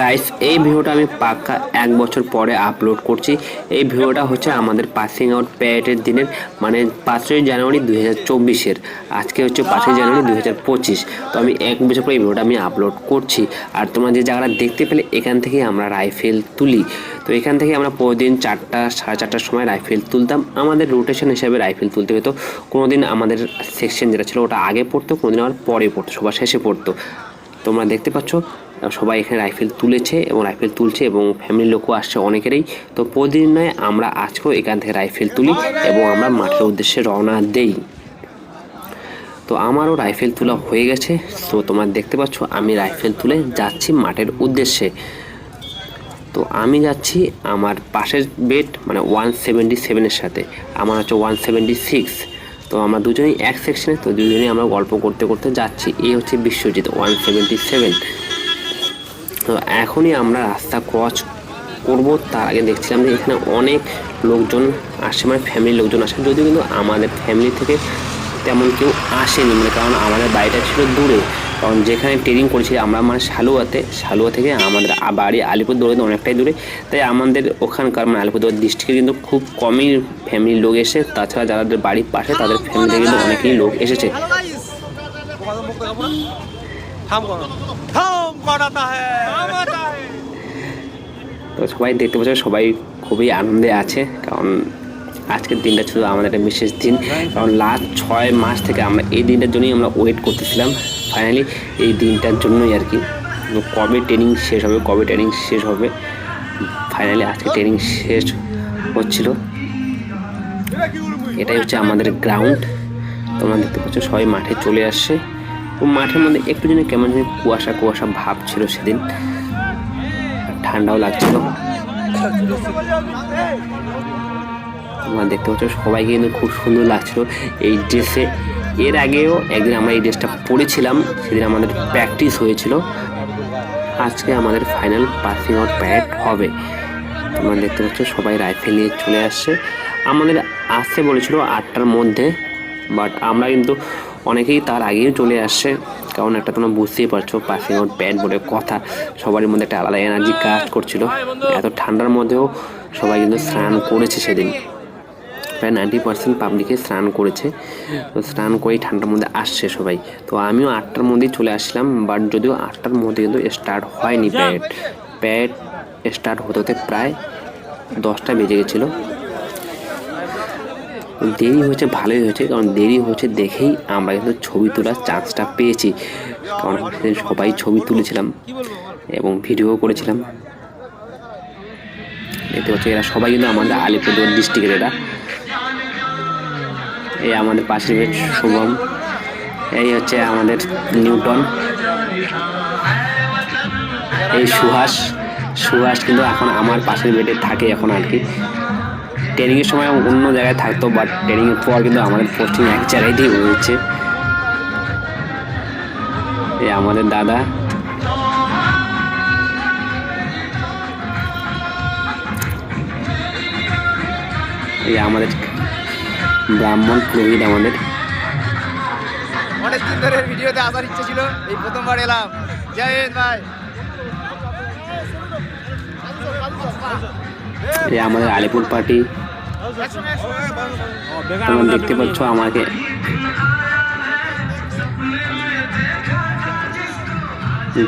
Guys এই ভিডিওটা আমি পাক্কা এক বছর পরে আপলোড করছি। এই ভিডিওটা হচ্ছে আমাদের পাসিং আউট প্যারেডের দিনের মানে পাঁচই জানুয়ারি দুই হাজার চব্বিশের। আজকে হচ্ছে পাঁচই জানুয়ারি দুই হাজার পঁচিশ। তো আমি এক বছর পরে এই ভিডিওটা আমি আপলোড করছি। আর তোমরা যে জায়গাটা দেখতে পেলে, এখান থেকে আমরা রাইফেল তুলি। তো এখান থেকে আমরা প্রতিদিন চারটা, সাড়ে চারটার সময় রাইফেল তুলতাম। আমাদের রোটেশন হিসাবে রাইফেল তুলতে হতো। কোনো দিন আমাদের সেকশন যেটা ছিল, ওটা আগে পড়তো কোনো দিন আবার পরে পড়তো, সবার শেষে পড়তো। তোমরা দেখতে পাচ্ছ সবাই এখানে রাইফেল তুলেছে এবং রাইফেল তুলছে এবং ফ্যামিলির লোকও আসছে অনেকেরই। তো প্রতিদিন নয়, আমরা আজকেও এখান থেকে রাইফেল তুলি এবং আমরা মাঠের উদ্দেশ্যে রওনা দেই। তো আমারও রাইফেল তোলা হয়ে গেছে। তো তোমরা দেখতে পাচ্ছ, আমি রাইফেল তুলে যাচ্ছি মাঠের উদ্দেশ্যে। তো আমি যাচ্ছি আমার পাশের বেড মানে ওয়ান সেভেন্টি সেভেনের সাথে। আমার হচ্ছে ওয়ান সেভেন্টি সিক্স তো আমরা দুজনেই এক সেকশনে তো দুজনেই আমরা গল্প করতে করতে যাচ্ছি। এই হচ্ছে বিশ্বজিৎ ওয়ান সেভেন্টি সেভেন তো এখনই আমরা রাস্তা ক্রস করব। তার আগে দেখছিলাম যে এখানে অনেক লোকজন আসে মানে ফ্যামিলির লোকজন আসে। যদিও কিন্তু আমাদের ফ্যামিলি থেকে তেমন কেউ আসেনি মানে কারণ আমাদের বাড়িটা ছিল দূরে। কারণ যেখানে ট্রেনিং করেছি আমরা মানে শালুয়াতে, শালুয়া থেকে আমাদের বাড়ি আলিপুরদুয়ারে তো অনেকটাই দূরে। তাই আমাদের ওখানকার মানে আলিপুরদুয়ার ডিস্ট্রিক্টে কিন্তু খুব কমই ফ্যামিলির লোক এসে, তাছাড়া যাদের বাড়ির পাশে তাদের ফ্যামিলি কিন্তু অনেকেই লোক এসেছে। থাম থাম করাতা তো সবাই দেখতে পাচ্ছ সবাই খুবই আনন্দে আছে কারণ আজকের দিনটা ছিল আমাদের একটা বিশেষ দিন। কারণ লাস্ট ছয় মাস থেকে আমরা এই দিনটার জন্যই আমরা ওয়েট করতেছিলাম ফাইনালি এই দিনটার জন্যই আর কি। কবে ট্রেনিং শেষ হবে কবে ট্রেনিং শেষ হবে ফাইনালি আজকে ট্রেনিং শেষ হচ্ছিল। এটাই হচ্ছে আমাদের গ্রাউন্ড তোমরা দেখতে পাচ্ছ সবাই মাঠে চলে আসছে। মাঠের মধ্যে একটু যেন কেমন যেন কুয়াশা কুয়াশা ভাব ছিল সেদিন। ঠান্ডাও লাগছিল। তোমরা দেখতে পাচ্ছ, সবাইকে কিন্তু খুব সুন্দর লাগছিল এই ড্রেসে। এর আগেও একদিন আমরা এই ড্রেসটা পরেছিলাম, সেদিন আমাদের প্র্যাকটিস হয়েছিল। আজকে আমাদের ফাইনাল পাসিং আউট প্যারেড হবে। তোমরা দেখতে পাচ্ছ, সবাই রাইফেল নিয়ে চলে আসছে। আমাদের আসতে বলেছিল আটটার মধ্যে, বাট আমরা কিন্তু অনেকেই তার আগেই চলে আসছে কারণ একটা তোমরা বুঝতেই পারছ পাসিং আউট প্যাড বলে কথা। সবারই মধ্যে একটা আলাদা এনার্জি কাজ করছিল। এত ঠান্ডার মধ্যেও সবাই কিন্তু স্নান করেছে সেদিন। প্রায় নাইনটি পার্সেন্ট পাবলিকে স্নান করেছে। তো স্নান করেই ঠান্ডার মধ্যে আসছে সবাই। তো আমিও আটটার মধ্যেই চলে আসলাম বাট যদিও আটটার মধ্যে কিন্তু স্টার্ট হয়নি প্যাড প্যাড স্টার্ট হতে হতে প্রায় দশটা বেজে গেছিল। দেরি হয়েছে, ভালোই হয়েছে, কারণ দেরি হয়েছে দেখেই আমরা কিন্তু ছবি তোলার চান্সটা পেয়েছি। কারণ সবাই ছবি তুলেছিলাম এবং ভিডিও করেছিলাম। দেখতে পাচ্ছি, এরা সবাই কিন্তু আমাদের আলিপুরদুয়ার ডিস্ট্রিক্টের এরা। এই আমাদের পাশের শুভম। এই হচ্ছে আমাদের নিউটন। এই সুহাস। সুহাস কিন্তু এখন আমার পাশের বেডে থাকে এখন আর কি। ট্রেনিংয়ের সময় অন্য জায়গায় থাকতো বাট ট্রেনিংয়ের পর কিন্তু আমাদের পোস্টিং এক জায়গাতেই হয়েছে। এই আমাদের দাদা। এই আমাদের ব্রাহ্মণ পুরোহিত আমাদের। অনেকদিন ধরে ভিডিওতে আসার ইচ্ছে ছিল এই প্রথমবার এলাম। জয় হিন্দ ভাই। এই আমাদের আলিপুর পার্টি। তোমরা দেখতে পাচ্ছ আমাকে।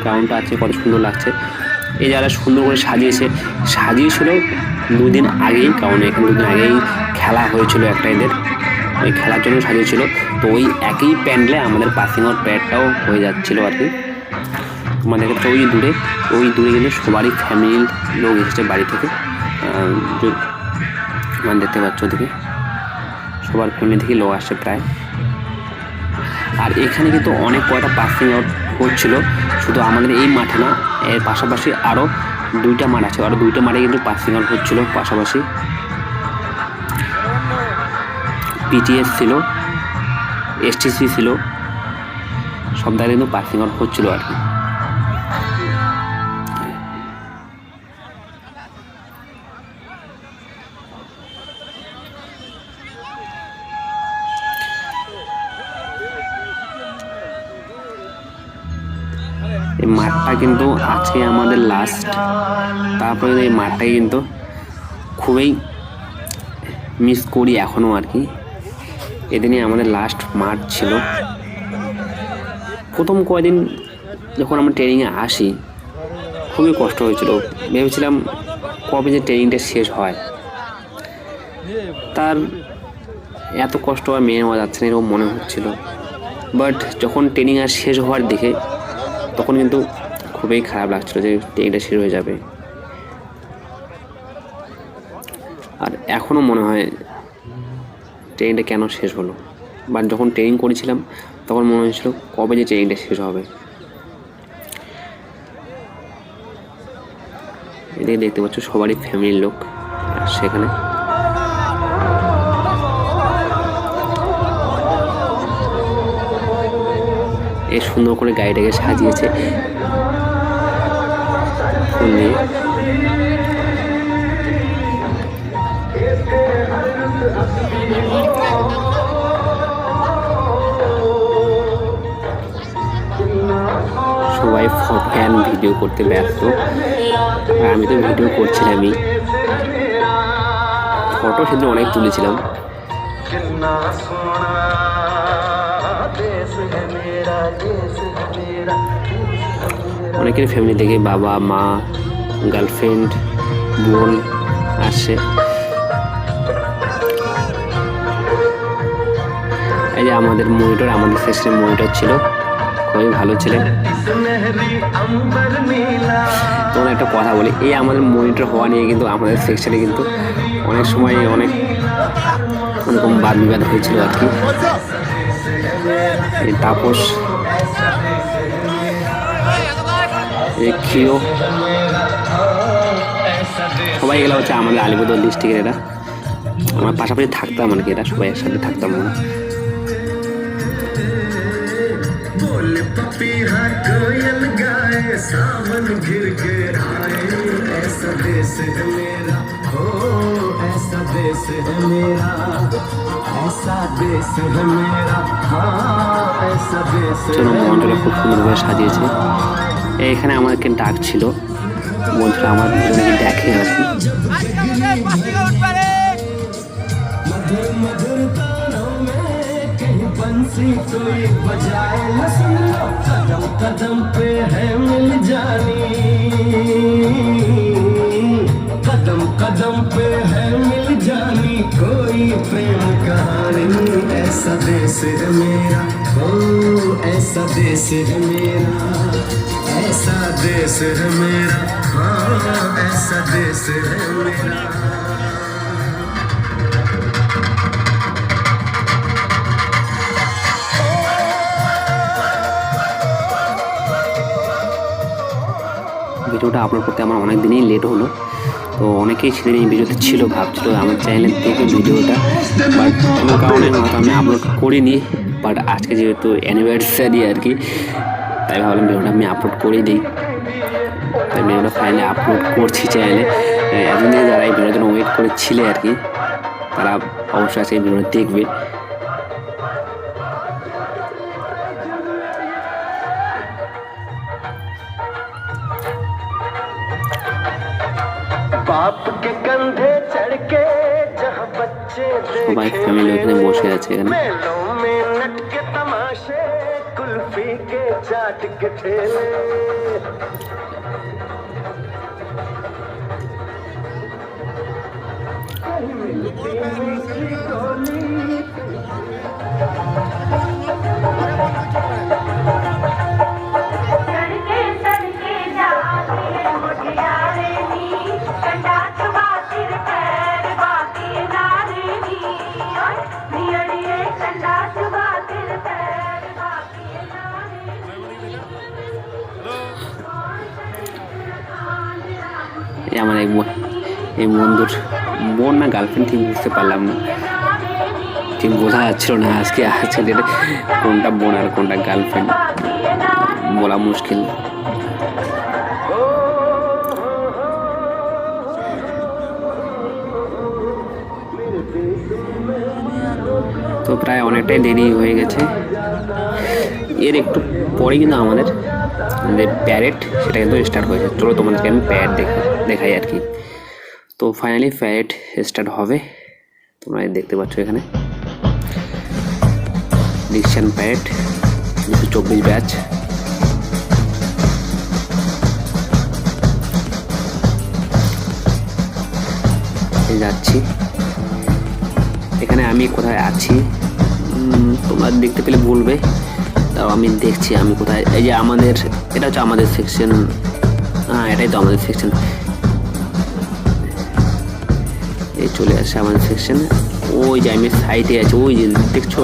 গ্রাউন্ডটা আছে, কত সুন্দর লাগছে। এই যারা সুন্দর করে সাজিয়েছে। সাজিয়েছিল দুদিন আগেই কারণ এখানে দুদিন আগেই খেলা হয়েছিল একটা এদের। ওই খেলার জন্য সাজিয়েছিল। তো ওই একই প্যান্ডেলে আমাদের পাসিং আউট প্যাডটাও হয়ে যাচ্ছিল আর কি। আমাদের কাছে ওই দূরে ওই দূরে কিন্তু সবারই ফ্যামিলির লোক এসেছে বাড়ি থেকে। মানে দেখতে পাচ্ছ ওদিকে? সবার ফ্যামিলি থেকে লোক আসছে প্রায়। আর এখানে কিন্তু অনেক কয়টা পাসিং আউট হচ্ছিল, শুধু আমাদের এই মাঠে না, এর পাশাপাশি আরও দুইটা মাঠ আছে। আরও দুইটা মাঠে কিন্তু পাসিং আউট হচ্ছিল পাশাপাশি। পিটিএস ছিল এসটিসি ছিল, সব জায়গায় কিন্তু পাসিং আউট হচ্ছিল আর কি। কিন্তু আজকে আমাদের লাস্ট তারপরে এই মাঠটাই কিন্তু খুবই মিস করি এখনও আর কি। এদিনই আমাদের লাস্ট মাঠ ছিল। প্রথম কয়দিন যখন আমরা ট্রেনিংয়ে আসি, খুবই কষ্ট হয়েছিল। ভেবেছিলাম কবে যে ট্রেনিংটা শেষ হয়। তার এত কষ্ট আর মেনে নেওয়া যাচ্ছে না এরকম মনে হচ্ছিল। বাট যখন ট্রেনিং আর শেষ হওয়ার দিকে, তখন কিন্তু খুবই খারাপ লাগছিল যে ট্রেনিংটা শেষ হয়ে যাবে। আর এখনও মনে হয় ট্রেনিংটা কেন শেষ হলো? বাট যখন ট্রেনিং করেছিলাম, তখন মনে হয়েছিল কবে যে ট্রেনিংটা শেষ হবে। এদিকে দেখতে পাচ্ছ সবারই ফ্যামিলির লোক সেখানে এই সুন্দর করে গাড়িটাকে সাজিয়েছে প্রশিক্ষণ নিয়ে সবাই ফ্যান ভিডিও করতে ব্যস্ত আর আমি তো ভিডিও করছিলামই। ফটো সেদিন অনেক তুলেছিলাম। মেরা অনেকের ফ্যামিলি থেকে বাবা, মা গার্লফ্রেন্ড বোন আসে। এই যে আমাদের মনিটর আমাদের সেশনের মনিটর ছিল। খুবই ভালো ছিলেন তোমার একটা কথা বলি, এই আমাদের মনিটর হওয়া নিয়ে কিন্তু আমাদের সেকশনে কিন্তু অনেক সময় অনেক ওরকম বাদ বিবাদ হয়েছিল আর কি। তাপস দেখিও সবাই এগুলো হচ্ছে আমাদের আলিপুরদুয়ার ডিস্ট্রিক্টের এরা। আমার পাশাপাশি থাকতাম আর কি এরা সবাই একসাথে থাকতাম আমরা। চলো মোহনটা খুব সুন্দরভাবে সাজিয়েছে এখানে আমাকে ডাক ছিল বন্ধুরা আমার দুজনকে দেখে আর কি मधुर मधुर तानों में कहीं बंसी कोई बजाए न सुन लो कदम कदम पे है मिल जानी कदम कदम पे है मिल जानी कोई प्रेम कहानी ऐसा देश है मेरा ओ ऐसा देश है मेरा ऐसा देश है मेरा हाँ ऐसा देश है मेरा ভিডিওটা আপলোড করতে আমার অনেক দিনই লেট হলো তো অনেকেই সেদিন এই ভিডিওতে ছিল ভাবছিল আমার চ্যানেলের থেকে ভিডিওটা বাট কোনো কারণে হয়তো আমি আপলোড করিনি বাট আজকে যেহেতু অ্যানিভার্সারি আর কি তাই ভাবলাম ভিডিওটা আমি আপলোড করেই দিই তাই ভিডিওটা ফাইনালি আপলোড করছি চ্যানেলে এতদিন থেকে যারা এই ভিডিওর জন্য ওয়েট করেছিলে আর কি তারা অবশ্যই আজকে এই ভিডিওটা দেখবে बाप के कंधे चढ़ के जहाँ बच्चे সবাই देखे ফ্যামিলি ওখানে বসে আছে এখানে मेलों में नट के तमाशे कुल्फी के चाट के ठेले আমার বোন এই বন্ধুর বোন না গার্লফ্রেন্ড ঠিক বুঝতে পারলাম না। ঠিক বোঝা যাচ্ছিল না আজকে আজকে কোনটা বোন আর কোনটা গার্লফ্রেন্ড বলা মুশকিল। তো প্রায় অনেকটাই দেরি হয়ে গেছে। এর একটু পরে কিন্তু আমাদের যে প্যারেড সেটা কিন্তু স্টার্ট হয়েছে। চলো তোমাদেরকে আমি প্যাড দেখা দেখাই আর কি। তো ফাইনালি প্যাড স্টার্ট হবে। তোমরা দেখতে পাচ্ছ এখানে। ডিকশন প্যাড দুশো চব্বিশ ব্যাচ যাচ্ছি। এখানে আমি কোথায় আছি? তোমরা দেখতে পেলে বলবে। তাও আমি দেখছি আমি কোথায়। এই যে আমাদের, এটা হচ্ছে আমাদের সেকশন হ্যাঁ এটাই তো আমাদের সেকশন এই চলে আসছে আমাদের সেকশন ওই যে আমি সাইডে আছি ওই যে দেখছ?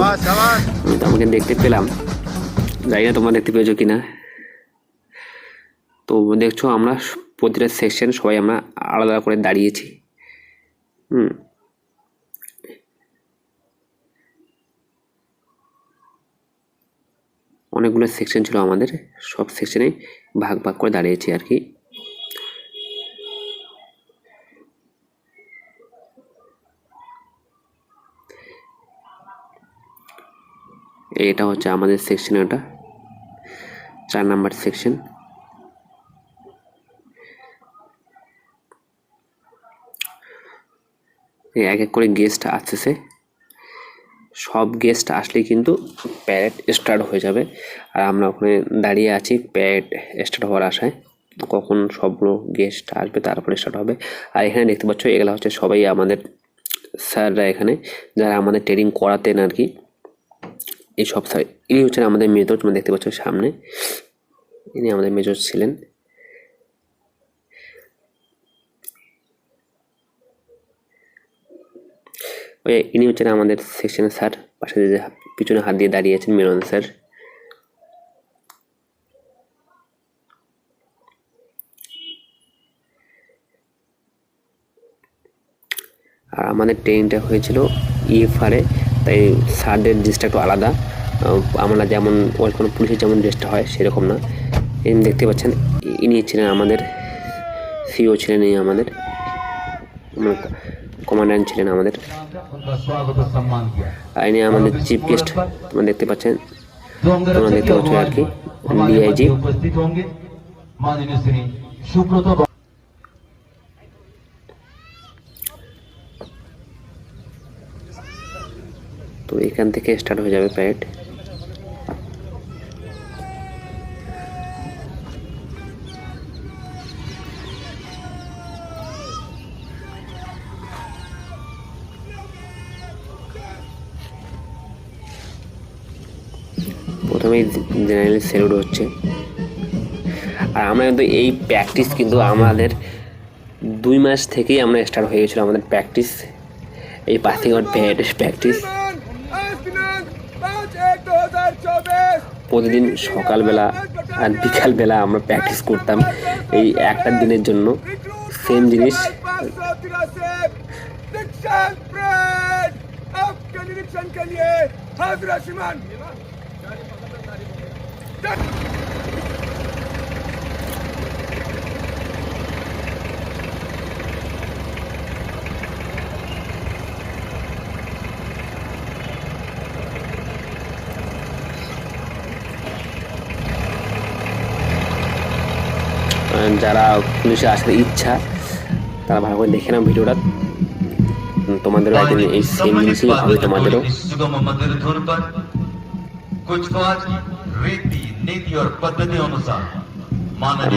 আমি তো আমাকে দেখতে পেলাম। জানি না তোমরা দেখতে পেয়েছ কিনা। তো দেখছ আমরা প্রতিটা সেকশন সবাই আমরা আলাদা করে দাঁড়িয়েছি। হুম। অনেকগুলো সেকশন ছিল আমাদের। সব সেকশনে ভাগ ভাগ করে দাঁড়িয়েছি আর কি। এটা হচ্ছে আমাদের সেকশন ওটা চার নাম্বার সেকশন এক এক করে গেস্ট আসতেছে। সব গেস্ট আসলে কিন্তু প্যারেড স্টার্ট হয়ে যাবে। আর আমরা ওখানে দাঁড়িয়ে আছি প্যারেড স্টার্ট হওয়ার আশায়। কখন সবগুলো গেস্ট আসবে, তারপরে স্টার্ট হবে। আর এখানে দেখতে পাচ্ছ, এগুলো হচ্ছে সবাই আমাদের স্যাররা এখানে, যারা আমাদের ট্রেনিং করাতেন আর কি। এই সব স্যার ইনি হচ্ছেন আমাদের মেজর, তোমরা দেখতে পাচ্ছ সামনে। ইনি আমাদের মেজর ছিলেন। ওই ইনি হচ্ছেন আমাদের সেকশনের স্যার, পাশে যে পিছনে হাত দিয়ে দাঁড়িয়ে আছেন মিলন স্যার। আর আমাদের ট্রেনিংটা হয়েছিল ইএফআরে তাই শার্টের ড্রেসটা একটু আলাদা। আমরা যেমন কোনো পুলিশের যেমন ড্রেসটা হয়, সেরকম না। এম দেখতে পাচ্ছেন, ইনি ছিলেন আমাদের সিও ছিলেন এই আমাদের। কমান্ড্যান্ট ছিলেন আমাদের। ইনি আমাদের চিফ গেস্ট তোমরা দেখতে পাচ্ছেন, তোমরা দেখতে পাচ্ছ আর কি ডিআইজি তো এখান থেকে স্টার্ট হয়ে যাবে প্যারেড প্রথমেই জেনারেলি সেলুট হচ্ছে। আর আমরা কিন্তু এই প্র্যাকটিস কিন্তু আমাদের দুই মাস থেকেই আমরা স্টার্ট হয়ে গেছিল আমাদের প্র্যাকটিস এই পাসিং আউট প্র্যাকটিস প্রতিদিন সকালবেলা আর বিকালবেলা আমরা প্র্যাকটিস করতাম এই একটা দিনের জন্য সেম জিনিস आपके निरीक्षण के लिए हाजिर श्रीमान যারা পুলিশে আসতে ইচ্ছা তারা ভালো করে দেখে নাও ভিডিওটা। তোমাদেরও একদিন এই সেম জিনিসই হবে তোমাদেরও।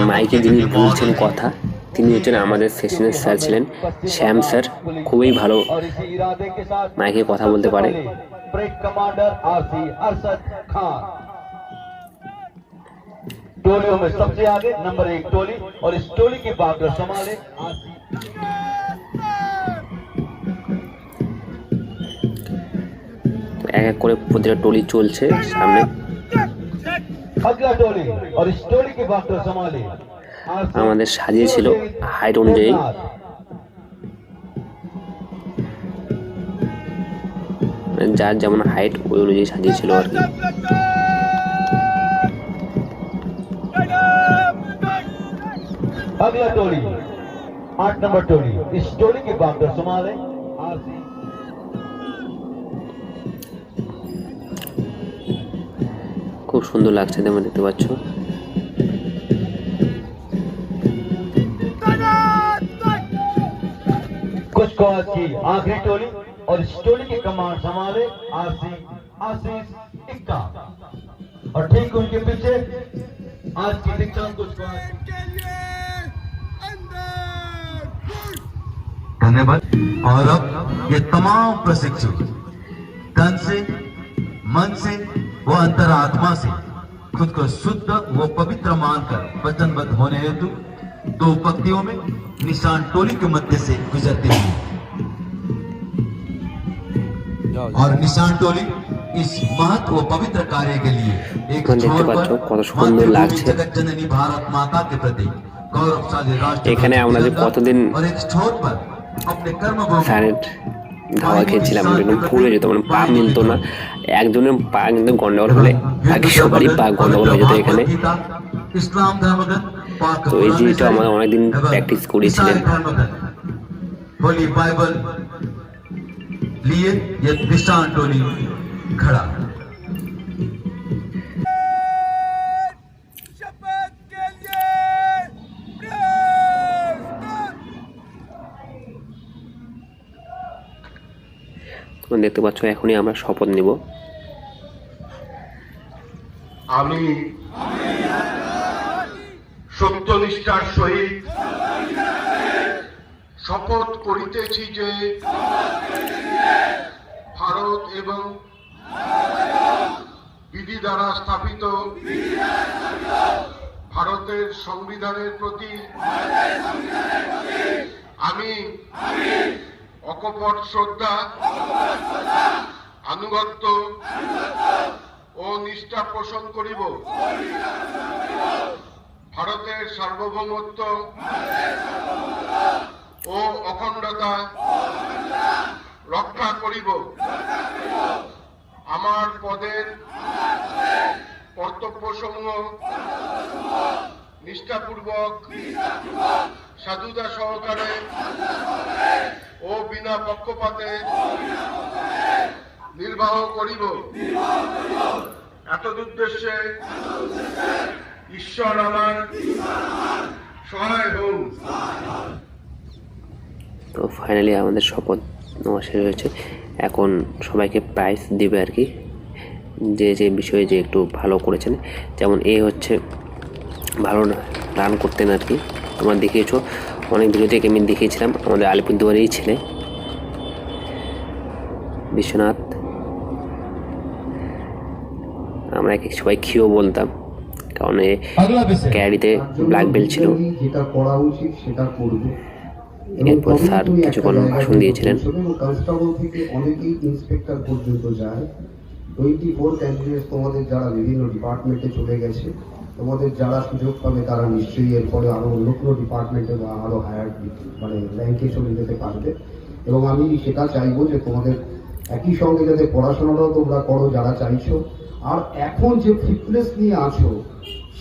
মাইকে যিনি বলছেন কথা তিনি হচ্ছেন আমাদের সেশনের স্যার ছিলেন শ্যাম স্যার। খুবই ভালো মাইকে কথা বলতে পারে। ব্রেক কমান্ডার আর সি খান। टोलियों में सबसे आगे नंबर एक टोली और इस टोली की बागडोर संभाले आरसी এক এক করে প্রতিটা টলি চলছে সামনে अगला टोली और इस टोली की बागडोर संभाले आरसी আমাদের সাজিয়েছিল হাইট অনুযায়ী देवनाथ। যার যেমন হাইট ওই অনুযায়ী সাজিয়েছিল আর কি अगला टोली। आठ नंबर टोली। इस टोली के बाद संभाले आरसी। খুব সুন্দর লাগছে তোমরা দেখতে পাচ্ছ कुछ कॉज की आखिरी टोली और इस टोली के कमांड संभाले आरसी। आशीष इक्का। और ठीक उनके पीछे आज की शिक्षा कुछ कॉज धन्यवाद और अब ये तमाम प्रशिक्षु तन से मन से व अंतरात्मा से खुद को शुद्ध व पवित्र मानकर वचनबद्ध होने हेतु दो पंक्तियों में निशान टोली के मध्य से गुजरते हुए और निशान टोली इस महत्व व पवित्र कार्य के लिए एक তোমরা দেখতে छोर পাচ্ছ पर কত সুন্দর मातृभूमि লাগছে। जगत जननी भारत माता के प्रति गौरवशाली राष्ट्र এখানে আমরা যে কতদিন और एक छोर पर अपने कर्मभूमि স্যারের ধাওয়া খেয়েছিলাম একদম পুড়ে যেত মানে পা মিলতো না একজনের পা কিন্তু গন্ডগোল হলে বাকি সবারই পা গন্ডগোল হয়ে যেত এখানে ইসলাম ধর্মগ্রন্থ পাক তো এই জিনিসটা আমরা অনেকদিন practice করেছিলেন। होली बाइबल लिए ये निशान टोली खड़ा তোমরা দেখতে পাচ্ছ, এখনই আমরা শপথ নিব। আমি সত্যনিষ্ঠার সহিত শপথ করিতেছি যে ভারত এবং বিধি দ্বারা স্থাপিত ভারতের সংবিধানের প্রতি আমি অকপট শ্রদ্ধা, আনুগত্য ও নিষ্ঠা পোষণ করিব। ভারতের সার্বভৌমত্ব ও অখণ্ডতা রক্ষা করিব। আমার পদের কর্তব্যসমূহ নিষ্ঠাপূর্বক সাধুতা সহকারে ও বিনা পক্ষপাতে নির্বাহ করিব। এতদুদ্দেশ্যে ঈশ্বর আমার সহায় হন। তো ফাইনালি আমাদের শপথ নেওয়া শেষ হয়েছে। এখন সবাইকে প্রাইজ দিবে আর কি। যে যে বিষয়ে যে একটু ভালো করেছেন। যেমন এ হচ্ছে, ভালো রান করতেন আর কি। তোমরা দেখিয়েছো অনেক দূরে থেকে আমি দেখিয়েছিলাম। আমাদের আলিপুরদুয়ারেই ছেলে। বিশ্বনাথ। আমরা একে সবাই খিও বলতাম। কারণ ক্যারিতে ব্ল্যাক বেল্ট ছিল। এরপর স্যার কিছুক্ষণ ভাষণ দিয়েছিলেন। কনস্টেবল থেকে অনেকেই ইন্সপেক্টর পর্যন্ত যায়। টোয়েন্টি ফোর ক্যান্ডিডেট তোমাদের যারা বিভিন্ন ডিপার্টমেন্টে চলে গেছে, তোমাদের যারা সুযোগ পাবে তারা নিশ্চয়ই এরপরে আরও অন্য কোনো ডিপার্টমেন্টে বা আরও হায়ার মানে র্যাঙ্কে চলে যেতে পারবে। এবং আমি সেটা চাইব যে তোমাদের একই সঙ্গে যাতে পড়াশোনাটাও তোমরা করো যারা চাইছো। আর এখন যে ফিটনেস নিয়ে আছো,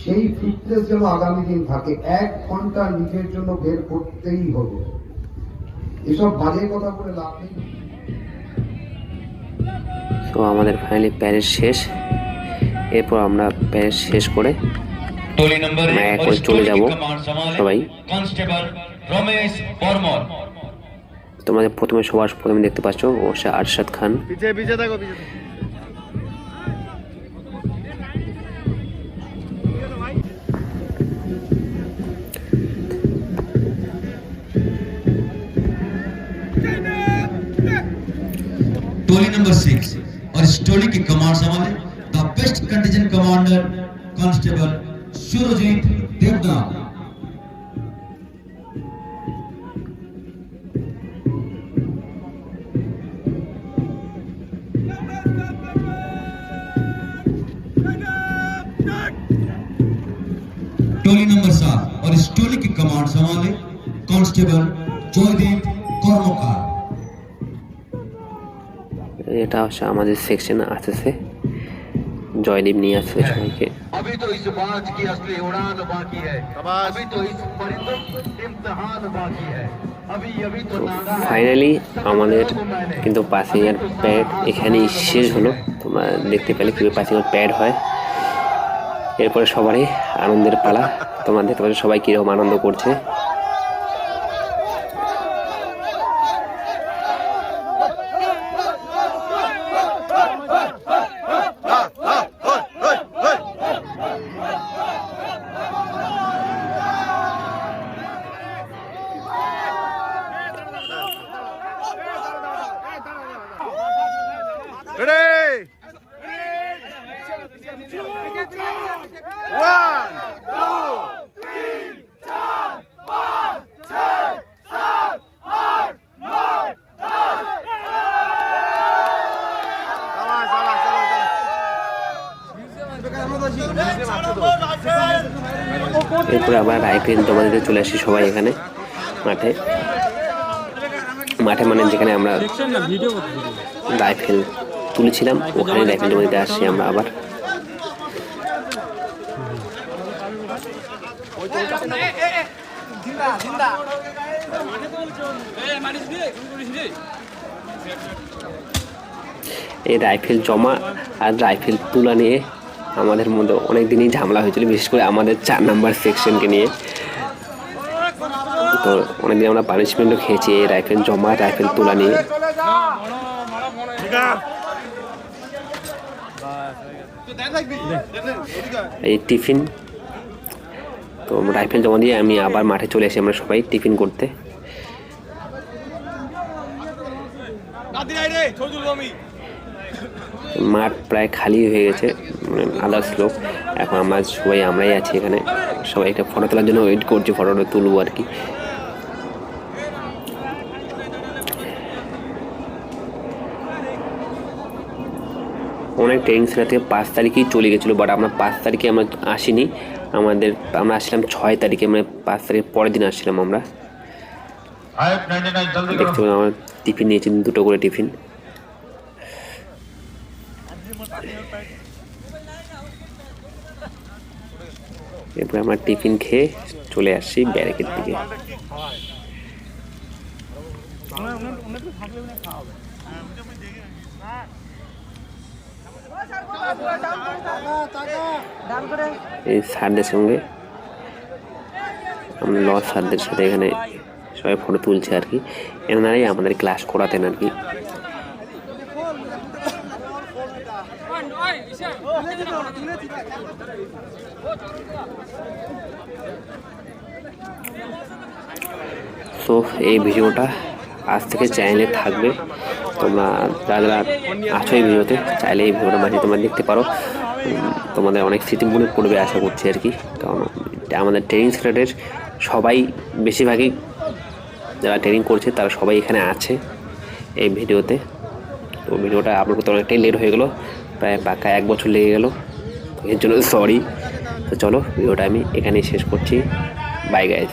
সেই ফিটনেস যেন আগামী দিন থাকে, এক ঘণ্টা নিজের জন্য বের করতেই হবে। এসব বাজে কথা বলে লাভ নেই। তো আমাদের ফাইনালি প্যারেড শেষ। এরপর আমরা প্যারেড শেষ করে মায়া চলে যাব। সবাই। তোমাদের প্রথমে সবার প্রথমে দেখতে পাচ্ছ ও সে আরশাদ খান। Goalie number six. थोड़ी कि कमार संभाले নেতা আসা আমাদের সেকশনে আসতেছে জয়দীপ নিয়ে আসছে সবাইকে। ফাইনালি আমাদের কিন্তু পাসিংয়ের প্যাড এখানেই শেষ হলো। তোমরা দেখতে পেলে কি পাসিং এর প্যাড হয়। এরপরে সবারই আনন্দের পালা। তোমরা দেখতে পাচ্ছ সবাই কীরকম আনন্দ করছে। এরপরে আবার আইপিএল তোমাদের চলে আসি সবাই এখানে মাঠে। মাঠে মানে যেখানে আমরা রাইফেল তুলেছিলাম ওখানে রাইফেল তোমাদের আসছি আমরা আবার। এই রাইফেল জমা আর রাইফেল তোলা নিয়ে আমাদের মধ্যে অনেক দিনই ঝামেলা হয়েছিল বিশেষ করে আমাদের চার নাম্বার সেকশনকে নিয়ে। তো অনেকদিন আমরা পানিশমেন্টও খেয়েছি এই রাইফেল জমা রাইফেল তোলা নিয়ে। এই টিফিন তো রাইফেল জমা দিয়ে আমি আবার মাঠে চলে আসি আমরা সবাই টিফিন করতে। মাঠ প্রায় খালি হয়ে গেছে আদার্স লোক। এখন আমরা সবাই, আমরাই আছি এখানে। সবাই একটা ফটো তোলার জন্য ওয়েট করছি ফটোটা তুলবো আর কি। অনেক ট্রেনিং সেন্টার থেকে পাঁচ তারিখেই চলে গেছিল বাট আমরা পাঁচ তারিখে আমরা আসিনি। আমাদের আমরা আসলাম ছয় তারিখে মানে পাঁচ তারিখের পরের দিন আসছিলাম আমরা। দেখতে পেলাম আমার টিফিন নিয়েছি দুটো করে টিফিন। এরপরে আমরা টিফিন খেয়ে চলে আসছি ব্যারেকের দিকে। এই স্যারদের সঙ্গে। আমরা ল স্যারদের সাথে এখানে সবাই ফটো তুলছে আর কি। এনারাই আমাদের ক্লাস করাতেন আর কি। তো এই ভিডিওটা আজ থেকে চ্যানেলে থাকবে। তোমরা যারা যারা আছো এই ভিডিওতে, চাইলে এই ভিডিওটা মাঝে তোমরা দেখতে পারো। তোমাদের অনেক স্মৃতি মনে পড়বে আশা করছি আর কি। কারণ আমাদের ট্রেনিং সেন্টারের সবাই বেশিরভাগই যারা ট্রেনিং করছে, তারা সবাই এখানে আছে এই ভিডিওতে। তো ভিডিওটা আপলোড করতে অনেকটাই লেট হয়ে গেলো, প্রায় পাক্কা এক বছর লেগে গেলো। এর জন্য সরি তো চলো, ভিডিওটা আমি এখানেই শেষ করছি। By guys